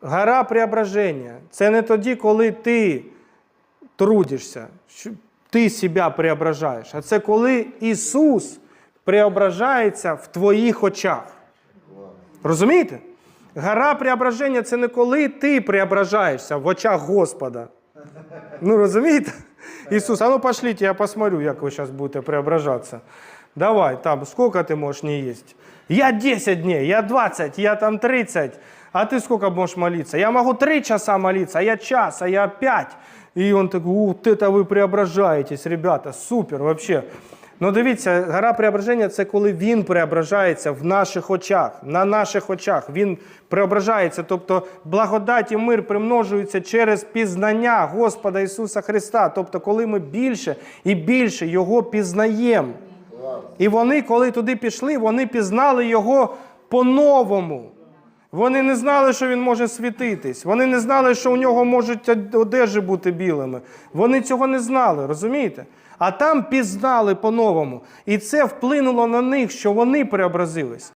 Гора преображення це не тоді, коли ти трудишся, ти себе преображаєш, а це коли Ісус преображається в твоїх очах. Розумієте? Гора преображення це не коли ти преображаєшся в очах Господа. Ну, розумієте? Ісус, а ну пошлите, я посмотрю, як ви зараз будете преображатися. Давай, там, сколько ты можешь не есть? Я 10 дней, я 20, я там 30. А ты сколько можешь молиться? Я могу 3 часа молиться, а я час, а я 5. І он такий, вот это ви преображаєтесь, ребята, супер, вообще. Ну дивіться, гора преображення це коли він преображається в наших очах, на наших очах. Він преображається, тобто благодать і мир примножуються через пізнання Господа Ісуса Христа. Тобто, коли ми більше і більше Його пізнаємо. І вони, коли туди пішли, вони пізнали його по-новому. Вони не знали, що він може світитись. Вони не знали, що у нього можуть одежі бути білими. Вони цього не знали, розумієте? А там пізнали по-новому. І це вплинуло на них, що вони преобразились.